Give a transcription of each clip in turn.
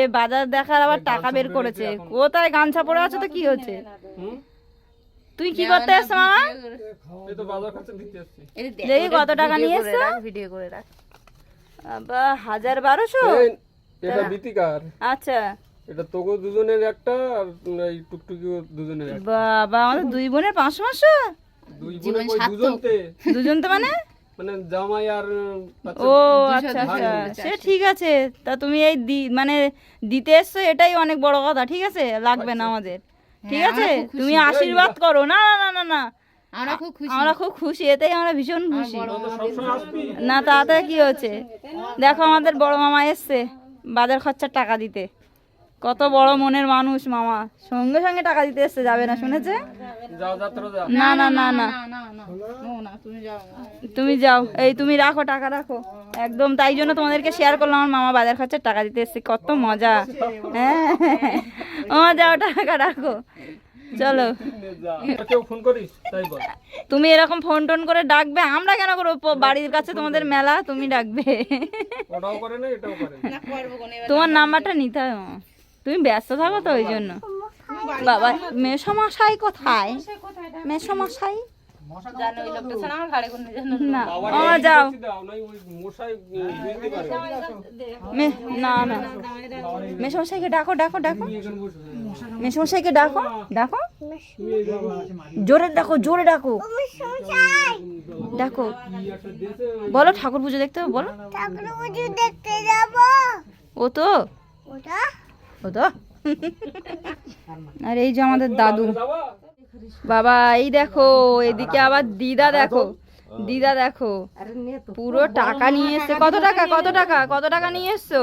যে বাজার দেখার আবার টাকা বের করেছে। কোথায় গামছা পরে আছে তো কি হচ্ছে? তুই কি করতে এসছো মামা? আসছি। দেখি কত টাকা নিয়ে এসছো ভিডিও করে রাখ। হাজার বারোশো? এটা বিতিকার। আচ্ছা। এটা তোগো দুজনের একটা আর এই টুকটুকিও দুজনের একটা। বাবা আমাদের দুই বোনের পাঁচশো পাঁচশো? দুই বোনে কই দুজনতে? দুজন তো মানে? মানে জামাই আর ও আচ্ছা আচ্ছা। সে ঠিক আছে। তা তুমি এই দি- মানে দিতে এসছো এটাই অনেক বড় কথা ঠিক আছে? লাগবে না আমাদের। ঠিক আছে? তুমি আশীর্বাদ করো। না না না না না। আমরা খুব খুশি। আমরা খুব খুশি এতেই আমরা ভীষণ খুশি। না তাতে কি হচ্ছে দেখো আমাদের বড় মামা এসছে বাজার খরচার টাকা দিতে। কত বড় মনের মানুষ মামা। সঙ্গে সঙ্গে টাকা দিতে এসে যাবে না শুনেছে? না না না না। তুমি যাও এই তুমি রাখো টাকা রাখো। একদম তাই জন্য তোমাদেরকে শেয়ার করলাম আমার মামা বাজার খরচের টাকা দিতে এসছে কত মজা। হ্যাঁ ও যাও টাকা রাখো। চলো। তুমি এরকম ফোন টোন করে ডাকবে আমরা কেন করব? বাড়ির কাছে তোমাদের মেলা তুমি ডাকবে। তোমার নাম্বারটা নিতে হবে তুমি ব্যস্ত থাকো তো ওই জন্য। বাবা মেসমশাই কোথায়? মেসমশাই? না যাও। না না। ডাকো ডাকো ডাকো। ডাকো ডাকো। জোরে ডাকো জোরে ডাকো। ডাকো। বলো ঠাকুর পুজো দেখতে বলো। ও তো? তো আর এই যে আমাদের দাদু। বাবা, এই দেখো, এদিকে আবার দিদা দেখো। দিদা দেখো, পুরো টাকা নিয়ে এসছে। কত টাকা কত টাকা কত টাকা নিয়ে এসছো?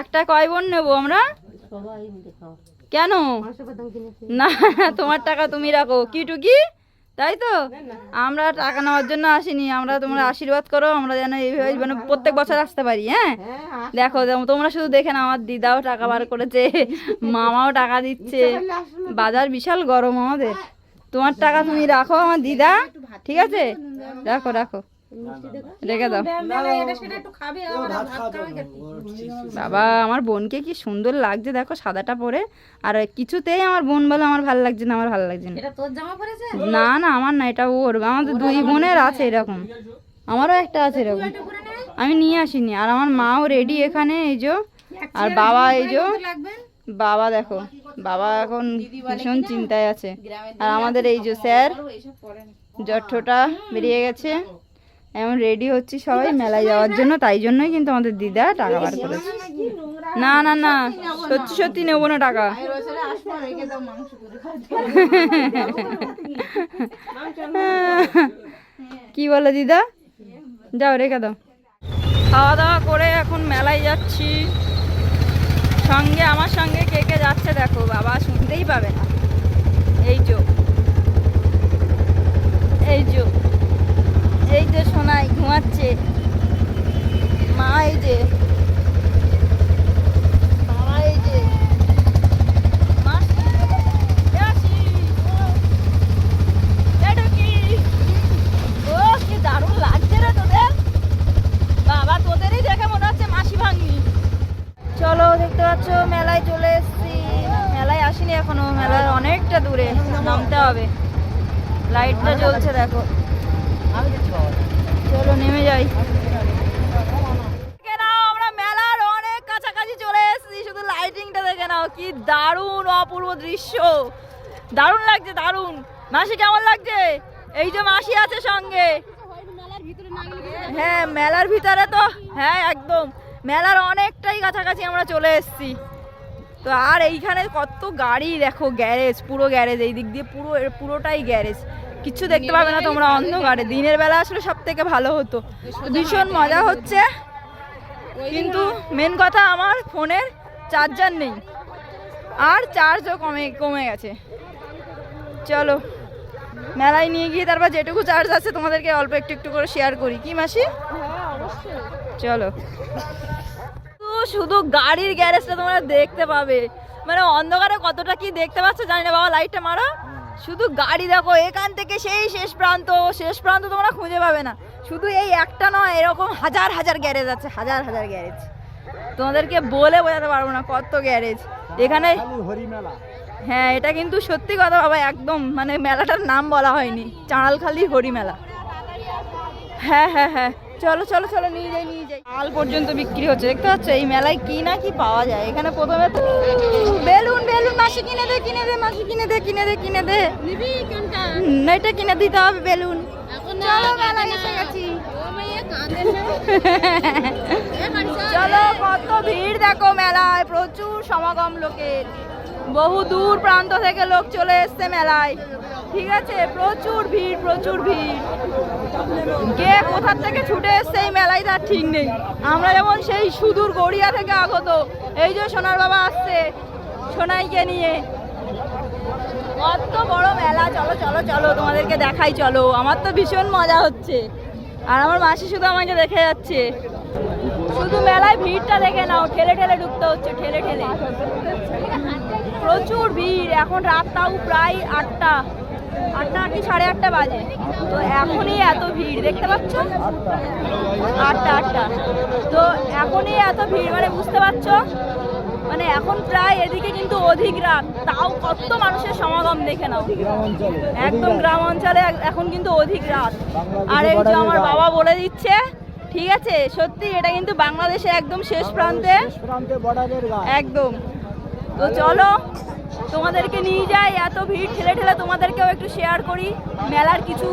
একটা কয় বোন নেব আমরা? কেন? না, তোমার টাকা তুমি রাখো। কি টুকি? তাই তো? আমরা টাকা নেওয়ার জন্য আসিনি, আমরা তোমরা আশীর্বাদ করো, আমরা যেন এইভাবে মানে প্রত্যেক বছর আসতে পারি হ্যাঁ? দেখো তোমরা শুধু দেখে না আমার দিদাও টাকা বার করেছে, মামাও টাকা দিচ্ছে, বাজার বিশাল গরম আমাদের। তোমার টাকা তুমি রাখো, আমার দিদা, ঠিক আছে? রাখো রাখো রেখে দাও। বাবা আমার বোনকে কি সুন্দর লাগছে দেখো সাদাটা পরে। আর কিছুতেই আমার বোন বলে আমার ভালো লাগছে না আমার ভালো লাগছে না। এটা তোর জামা পড়েছে না না আমার না এটা ওর। আমাদের দুই বোনের আছে। এরকম। আমারও একটা আছে এরকম। আমি নিয়ে আসিনি। আর আমার মাও রেডি এখানে এই যে। আর বাবা এই যে। বাবা দেখো। বাবা এখন ভীষণ চিন্তায় আছে। আর আমাদের এই যে স্যার পরে বেরিয়ে গেছে। এখন রেডি হচ্ছি সবাই মেলায় যাওয়ার জন্য তাই জন্যই কিন্তু আমাদের দিদা টাকা বার করেছে। না না না সত্যি সত্যি নেব না টাকা। কি বলে দিদা? যাও রেখে দাও। খাওয়া দাওয়া করে এখন মেলায় যাচ্ছি। সঙ্গে আমার সঙ্গে কে কে যাচ্ছে দেখো বাবা শুনতেই পাবে না। এই যো। এই যো। এই যে সোনাই ঘুমাচ্ছে। মা এই যে বাবা এই যে মাসি, মাসি, এটা কি? ও কি দারুণ লাগছে রে তোদের বাবা তোদেরই দেখে মনে হচ্ছে মাসি ভাঙনি চলো দেখতে পাচ্ছ মেলায় চলে এসেছি মেলায় আসিনি এখনও মেলার অনেকটা দূরে নামতে হবে লাইটটা জ্বলছে দেখো চলো নেমে যাই দেখে নাও, আমরা মেলার অনেক কাছাকাছি চলে এসেছি শুধু লাইটিংটা দেখে নাও কি দারুণ অপূর্ব দৃশ্য দারুণ লাগছে দারুণ মাসি কেমন লাগছে মাসি আছে সঙ্গে। হ্যাঁ মেলার ভিতরে তো হ্যাঁ একদম। মেলার অনেকটাই কাছাকাছি আমরা চলে এসেছি। তো আর এইখানে কত গাড়ি, দেখো, গ্যারেজ, পুরো গ্যারেজ, এই দিক দিয়ে পুরো, পুরোটাই গ্যারেজ। কিছু দেখতে পাবে না তোমরা, অন্ধকারে। দিনের বেলা আসলে সব থেকে ভালো হতো। ভীষণ মজা হচ্ছে। কিন্তু মেন কথা, আমার ফোনের চার্জার নেই। আর চার্জও কমে কমে গেছে। চলো। মেলায় নিয়ে গিয়ে তারপর যেটুকু চার্জ আছে তোমাদেরকে অল্প একটু একটু করে শেয়ার করি। কি মাসি? চলো। তো শুধু গাড়ির গ্যারেজটা তোমরা দেখতে পাবে। মানে অন্ধকারে কতটা কি দেখতে পাচ্ছ জানি না বাবা লাইটটা মারো। শুধু গাড়ি দেখো এখান থেকে সেই শেষ প্রান্ত শেষ প্রান্ত তোমরা খুঁজে পাবে না। শুধু এই একটা নয় এরকম হাজার হাজার গ্যারেজ আছে হাজার হাজার গ্যারেজ তোমাদেরকে বলে বোঝাতে পারব না কত গ্যারেজ এখানে হ্যাঁ এটা কিন্তু সত্যি কথা বাবা একদম মানে মেলাটার নাম বলা হয়নি। চাঁড়ালখালি হরি মেলা। হ্যাঁ হ্যাঁ হ্যাঁ। চলো চলো চলো নিয়ে যাই নিয়ে যাই। আল পর্যন্ত বিক্রি হচ্ছে দেখতে পাচ্ছ? এই মেলায় কি না কি পাওয়া যায়? এখানে প্রথমে তো বেলুন বেলুন মাসি কিনে দে কিনে দে মাসি কিনে দে কিনে দে কিনে দে। নিবি কোনটা? হুম, এটা কিনে দিতে হবে বেলুন। চলো মেলায় এসে গেছি। না। চলো কত ভিড় দেখো মেলায় প্রচুর সমাগম লোকের। বহু দূর প্রান্ত থেকে লোক চলে এসছে মেলায়। ঠিক আছে? প্রচুর ভিড় প্রচুর ভিড়। কে কোথার থেকে ছুটে এসছে এই মেলায় তার ঠিক নেই। আমরা যেমন সেই সুদূর গড়িয়া থেকে আগত, এই যে সোনার বাবা আসছে সোনাইকে নিয়ে। কত বড় মেলা। চলো চলো চলো, তোমাদেরকে দেখাই, চলো। আমার তো ভীষণ মজা হচ্ছে। আর আমার মাসি শুধু আমাকে দেখে যাচ্ছে। শুধু মেলায় ভিড়টা দেখে নাও, ঠেলে ঠেলে ঢুকতে হচ্ছে, ঠেলে ঠেলে। প্রচুর ভিড়, এখন রাত তাও প্রায় আটটা আটটা কি সাড়ে আটটা বাজে। তো এখনই এত ভিড়, দেখতে পাচ্ছ? আটটা আটটা। তো এখনই এত ভিড় মানে বুঝতে পারছ? মানে এখন প্রায় এদিকে কিন্তু অধিক রাত, তাও কত মানুষের সমাগম দেখে নাও। একদম গ্রাম অঞ্চলে এখন কিন্তু অধিক রাত। আর এই যে আমার বাবা বলে দিচ্ছে ঠিক আছে? সত্যি এটা কিন্তু বাংলাদেশে একদম শেষ প্রান্তে। একদম। তো চলো তোমাদেরকে নিয়ে যাই। এত ভিড় ঠেলে ঠেলে তোমাদেরকেও একটু শেয়ার করি। মেলার কিছু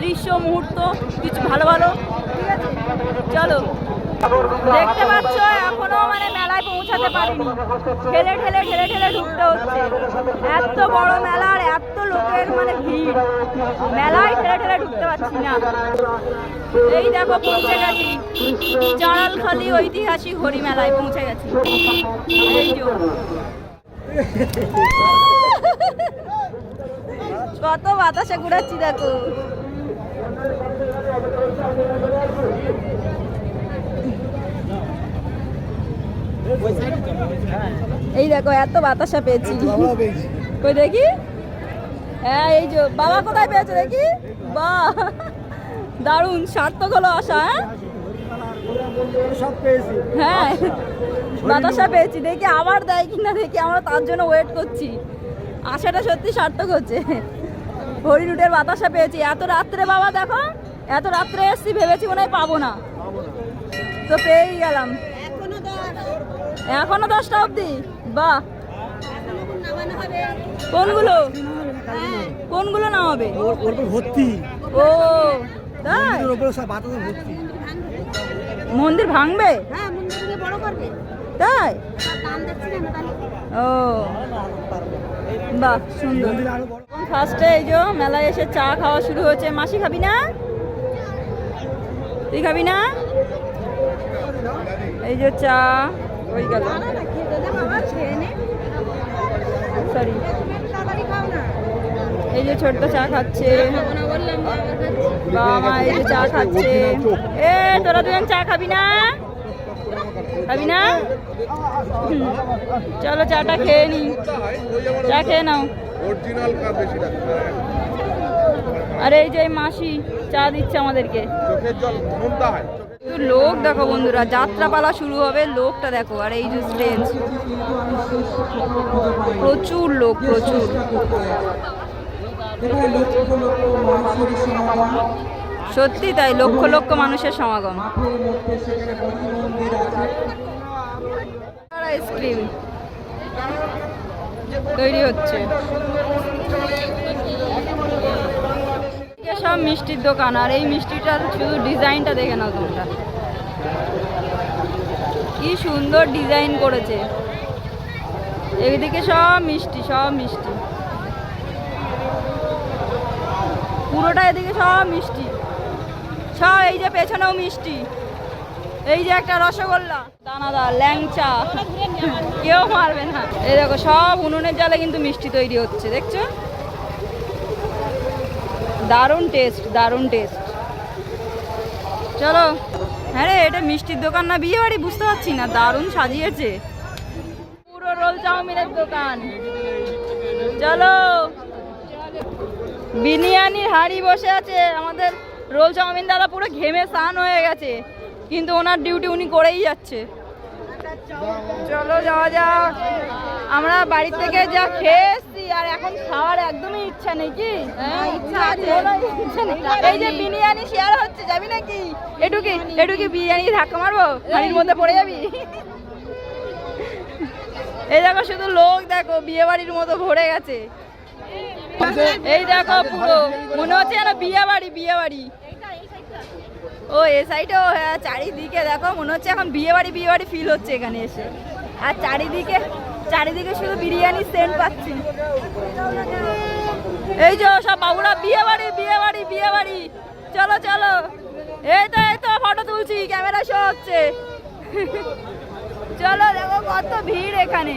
দৃশ্য মুহূর্ত কিছু ভালো ভালো। ঠিক আছে? চলো। দেখতে পাচ্ছ, এখনও মানে মেলায় পৌঁছাতে পারিনি। ঠেলে ঠেলে ঠেলে ঠেলে ঢুকতে হচ্ছে। এত বড় মেলার এত লোকের মানে ভিড়। মেলায় ঠেলে ঠেলে ঢুকতে পারছি না। এই দেখো পৌঁছে গেছি। চাঁড়ালখালি ঐতিহাসিক হরি মেলায় পৌঁছে গেছি। এই কত বাতাসে ঘুরাচ্ছি দেখো। এই দেখো, এত বাতাসা পেয়েছি। কই দেখি? হ্যাঁ এই যে, বাবা কোথায় পেয়েছে দেখি? বাহ দারুণ, সার্থক হলো আশা হ্যাঁ? হ্যাঁ বাতাসা পেয়েছি। দেখি আবার দেয় কিনা, দেখি আমরা তার জন্য ওয়েট করছি। আশাটা সত্যি সার্থক হচ্ছে। হরিণুটের বাতাসা পেয়েছি। এত রাত্রে বাবা, দেখো, এত রাত্রে এসছি, ভেবেছি মনে হয় পাবো না। তো পেয়েই গেলাম। এখনও দশটা অবধি? বাহ। কোনগুলো? কোনগুলো নামাবে? ভর্তি। ও তাই? মন্দির ভাঙবে? হ্যাঁ মন্দিরে বড় করবে। তাই? না ও বাহ সুন্দর। ফার্স্টে এই যে মেলায় এসে চা খাওয়া শুরু হয়েছে। মাসি খাবি না? তুই খাবি না? এই যে চা। ওই গেল। সরি এই যে ছোট্ট চা খাচ্ছে। বাবা মা এই যে চা খাচ্ছে। এ তোরা দুজন চা খাবি না? খাবি না। চলো চাটা খেয়ে নি। চা খেয়ে নাও। আর এই যে এই মাসি চা দিচ্ছে আমাদেরকে। চোখের জল হয়। লোক দেখো বন্ধুরা, যাত্রাপালা শুরু হবে, লোকটা দেখো, আর এই যে স্টেজ প্রচুর লোক, প্রচুর। সত্যি তাই, লক্ষ লক্ষ মানুষের সমাগম। আইসক্রিম। তৈরি হচ্ছে। এদিকে সব মিষ্টির দোকান, আর এই মিষ্টিটার শুধু ডিজাইনটা দেখে নাও তোমরা। কি সুন্দর ডিজাইন করেছে। এদিকে সব মিষ্টি সব মিষ্টি। পুরোটা এদিকে সব মিষ্টি। সব এই যে পেছনেও মিষ্টি। এই যে একটা রসগোল্লা, দানাদার, ল্যাংচা। কেউ মারবে না। এই দেখো সব উনুনের জলে কিন্তু মিষ্টি তৈরি হচ্ছে, দেখছ? দারুণ টেস্ট দারুণ টেস্ট চলো। হ্যাঁ রে, এটা মিষ্টির দোকান না বিয়ে বাড়ি? বুঝতে পারছি না, দারুণ সাজিয়েছে। পুরো রোল চাউমিনের দোকান। চলো। বিরিয়ানির হাড়ি বসে আছে। আমাদের রোল চাউমিন দাদা পুরো ঘেমে স্নান হয়ে গেছে। কিন্তু ওনার ডিউটি উনি করেই যাচ্ছে। চলো যাওয়া যাক। আমরা বাড়ি থেকে যা খেয়ে এসছি আর এখন খাওয়ার একদমই ইচ্ছা নেই কি? ইচ্ছা আছে। এই যে বিরিয়ানি শেয়ার হচ্ছে যাবি নাকি? একটু কি একটু কি বিরিয়ানি ধাক্কা মারবো? হাড়ির মধ্যে পড়ে যাবি? এই দেখো শুধু লোক দেখো বিয়ে বাড়ির মতো ভরে গেছে। এই দেখো পুরো মনে হচ্ছে যেন বিয়ে বাড়ি বিয়ে বাড়ি ও এ সাইডেও হ্যাঁ চারিদিকে দেখো মনে হচ্ছে এখন বিয়ে বাড়ি বিয়ে বাড়ি ফিল হচ্ছে এখানে এসে। আর চারিদিকে চারিদিকে শুধু বিরিয়ানি সেন্ট পাচ্ছি। এই যে সব বাবুরা বিয়ে বাড়ি বিয়ে বাড়ি বিয়ে বাড়ি চলো চলো। এই তো এই তো ফটো তুলছি ক্যামেরা শো হচ্ছে। চলো, দেখো কত ভিড় এখানে।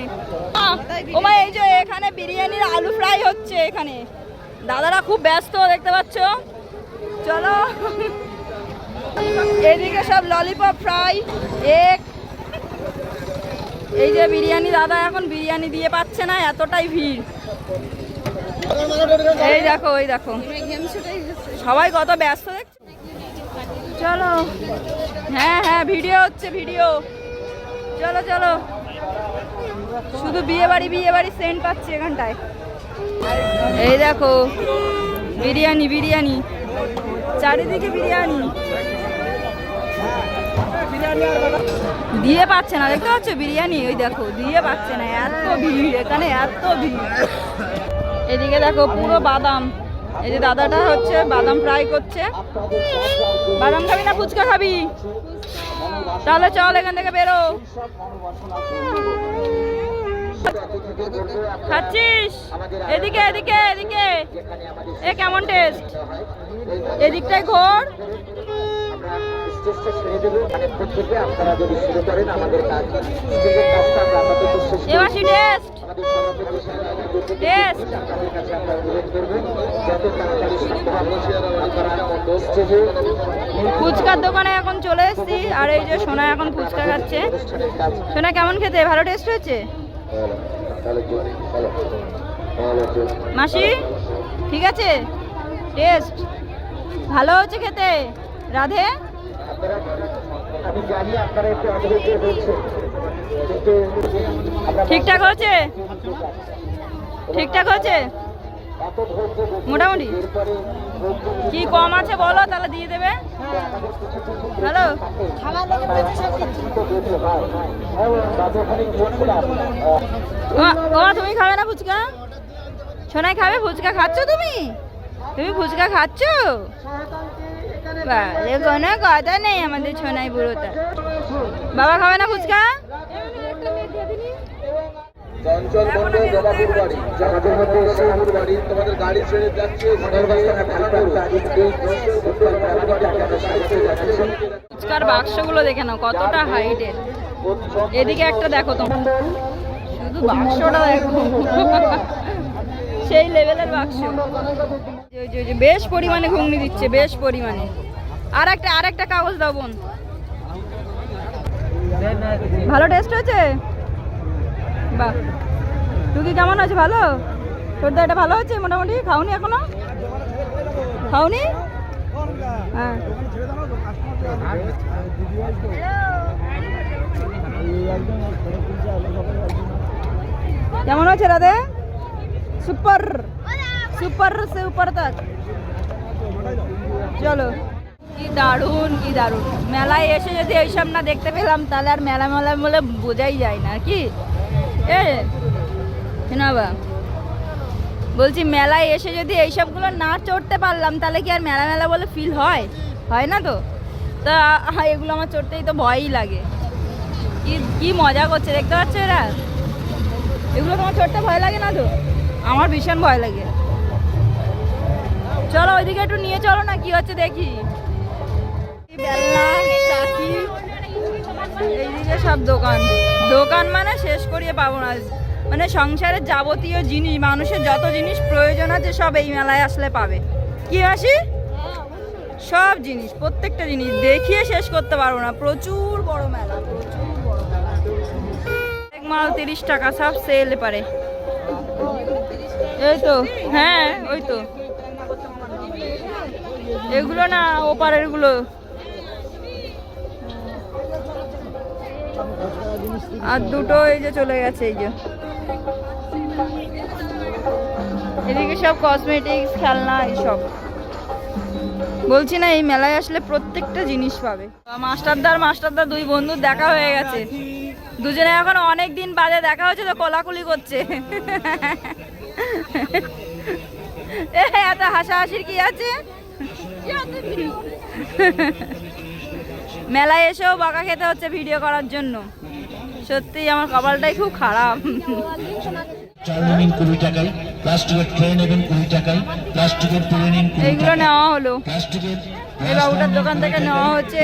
ওমা এই যে এখানে বিরিয়ানির আলু ফ্রাই হচ্ছে এখানে। দাদারা খুব ব্যস্ত, দেখতে পাচ্ছ? চলো। এদিকে সব ললিপপ ফ্রাই এগ এই যে বিরিয়ানি দাদা এখন বিরিয়ানি দিয়ে পাচ্ছে না, এতটাই ভিড়। এই দেখো এই দেখো। সবাই কত ব্যস্ত দেখছ? চলো। হ্যাঁ হ্যাঁ ভিডিও হচ্ছে, ভিডিও। চলো চলো। শুধু বিয়ে বাড়ি বিয়ে বাড়ি সেন্ট পাচ্ছি এখানটায়। এই দেখো, বিরিয়ানি বিরিয়ানি। চারিদিকে বিরিয়ানি। দিয়ে পাচ্ছে না, দেখতে পাচ্ছ বিরিয়ানি? ওই দেখো, দিয়ে পাচ্ছে না, এত ভিড়, এখানে এত ভিড়। এদিকে দেখো পুরো বাদাম। এই যে দাদাটা হচ্ছে বাদাম ফ্রাই করছে। বাদাম খাবি না, ফুচকা খাবি? তাহলে চল এখান থেকে বেরো। খাচ্ছিস? এদিকে এদিকে এদিকে। এ, কেমন টেস্ট এদিকটায় ঘোর। এবার টেস্ট টেস্ট ফুচকার দোকানে এখন চলে এসেছি আর এই যে সোনা এখন ফুচকা খাচ্ছে। সোনা কেমন খেতে? ভালো টেস্ট হয়েছে? মাসি ঠিক আছে? টেস্ট ভালো হচ্ছে খেতে? রাধে? ঠিকঠাক হয়েছে? ঠিকঠাক হয়েছে? মোটামুটি? কি কম আছে বলো, তাহলে দিয়ে দেবে। হ্যালো? ও তুমি খাবে না ফুচকা? সোনাই খাবে? ফুচকা খাচ্ছ তুমি? তুমি ফুচকা খাচ্ছ? বারে কোনো কথা নেই আমাদের সোনাই বুড়োটা বাবা খাবে না ফুচকা চঞ্চল মন্ডল জবাপুর বাড়ি আমাদের মধ্যে শিবপুর বাড়ি তোমাদের গাড়ি ছেড়ে যাচ্ছে ফুচকার বাক্সগুলো দেখে নাও কতটা হাইটের এদিকে একটা দেখো তোমরা শুধু বাক্সটা দেখো সেই লেভেলের বাক্স। বেশ পরিমাণে ঘুগনি দিচ্ছে, বেশ পরিমাণে। আর একটা আর একটা কাগজ দাও বোন। ভালো টেস্ট হয়েছে? বাহ। টুকি কেমন আছে ভালো? তোর দা এটা ভালো হচ্ছে মোটামুটি? খাওনি এখনও? খাওনি? হ্যাঁ। কেমন হচ্ছে রাধে? সুপার সুপার সে উপর চলো কি দারুণ কি দারুণ। মেলায় এসে যদি এইসব না দেখতে পেলাম, তাহলে আর মেলা মেলা বলে বোঝাই যায় না, কি? এ, শোনাবা। বলছি, মেলায় এসে যদি এইসবগুলো না চড়তে পারলাম, তাহলে কি আর মেলা মেলা বলে ফিল হয়? হয় না তো? তা এগুলো আমার চড়তেই তো ভয়ই লাগে। কি কি মজা করছে, দেখতে পাচ্ছ এরা? এগুলো তোমার চড়তে ভয় লাগে না তো? আমার ভীষণ ভয় লাগে। চলো ওইদিকে একটু নিয়ে চলো না, কি হচ্ছে দেখি। এইদিকে সব দোকান। দোকান মানে শেষ করিয়ে পাবো না। মানে সংসারের যাবতীয় জিনিস, মানুষের যত জিনিস প্রয়োজন আছে সব এই মেলায় আসলে পাবে। কি আসি সব জিনিস, প্রত্যেকটা জিনিস। দেখিয়ে শেষ করতে পারব না। প্রচুর বড় মেলা, প্রচুর বড় মেলা। এক মাল তিরিশ টাকা, সব সেল পারে। এই তো হ্যাঁ ওই তো। এগুলো না ওপারেরগুলো। আর দুটো এই যে চলে গেছে, এই যে। এদিকে সব কসমেটিক্স খেলনা, এইসব। বলছি না, এই মেলায় আসলে প্রত্যেকটা জিনিস পাবে। মাস্টারদার মাস্টারদার দুই বন্ধুর দেখা হয়ে গেছে। দুজনে এখন অনেক দিন বাদে দেখা হচ্ছে তো কোলাকুলি করছে। এত হাসাহাসির কি আছে? মেলায় এসেও বাঁকা খেতে হচ্ছে ভিডিও করার জন্য। সত্যি আমার কপালটাই খুব খারাপ। চাল নেবেন কুড়ি টাকায় প্লাস্টিকের ট্রে নেবেন কুড়ি টাকায় প্লাস্টিকের ট্রে নিন এইগুলো নেওয়া হলো। প্লাস্টিকের এই বাবুটার দোকান থেকে নেওয়া হচ্ছে।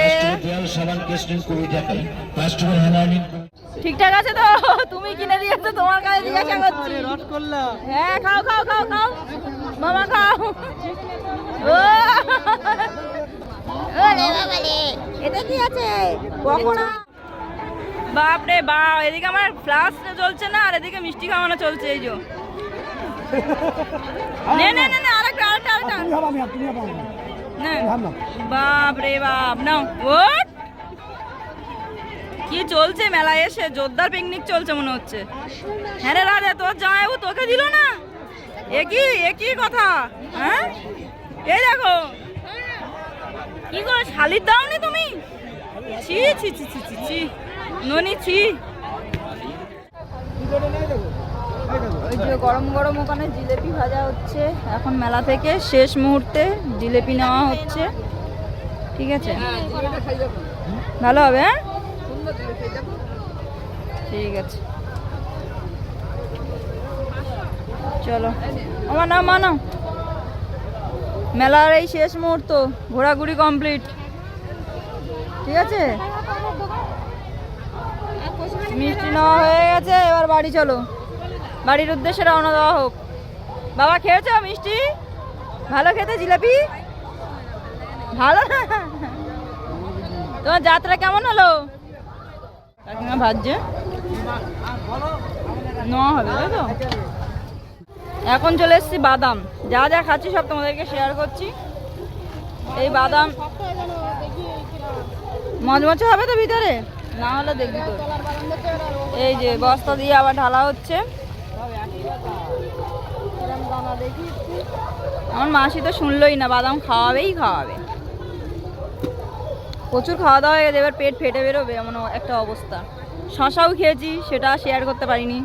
সাবান কেস নিন কুড়ি টাকায়। প্লাস্টিকের হ্যানার নিন কুড়ি ঠিকঠাক আছে তো? তুমি কিনে দিয়েছ তোমার কাছে জিজ্ঞাসা করছি। হ্যাঁ খাও খাও খাও খাও। মামা খাও। ও। এটা কি আছে? পকোড়া। বাপ রে বাপ এদিকে আমার ফ্লাস চলছে না আর এদিকে মিষ্টি খাওয়ানো চলছে এই যে। নে নে নে নে আরেকটা আরেকটা আরেকটা। নে। না বাপ নাও। ওট কি চলছে মেলায় এসে? জোরদার পিকনিক চলছে মনে হচ্ছে। হ্যাঁ রে রাজা, তোর জামাইবাবু তোকে দিল না? একই একই কথা? হ্যাঁ? এই দেখো। কি গো শালির দাওনি তুমি? ছি ছি ছি ছি ছি ছি। ননি, ছি। ওই যে গরম গরম ওখানে জিলেপি ভাজা হচ্ছে। এখন মেলা থেকে শেষ মুহূর্তে জিলেপি নেওয়া হচ্ছে। ঠিক আছে? ভালো হবে হ্যাঁ? ঠিক আছে। চলো। আমার নাম মানো মেলার এই শেষ মুহূর্ত, ঘোরাঘুরি কমপ্লিট ঠিক আছে? মিষ্টি নেওয়া হয়ে গেছে, এবার বাড়ি চলো। বাড়ির উদ্দেশ্যে রওনা দেওয়া হোক। বাবা, খেয়েছো মিষ্টি? ভালো খেতে, জিলাপি? ভালো? তোমার যাত্রা কেমন হলো? ভাজছে। হবে, তাই তো? এখন চলে এসেছি বাদাম। যা যা খাচ্ছি সব তোমাদেরকে শেয়ার করছি। এই বাদাম মজমচে হবে তো ভিতরে? না হলে দেখবি তো। এই যে বস্তা দিয়ে আবার ঢালা হচ্ছে। আমার মাসি তো শুনলোই না, বাদাম খাওয়াবেই খাওয়াবে। প্রচুর খাওয়া দাওয়া হয়ে গেছে, এবার পেট ফেটে বেরোবে, এমন একটা অবস্থা। শশাও খেয়েছি, সেটা শেয়ার করতে পারিনি।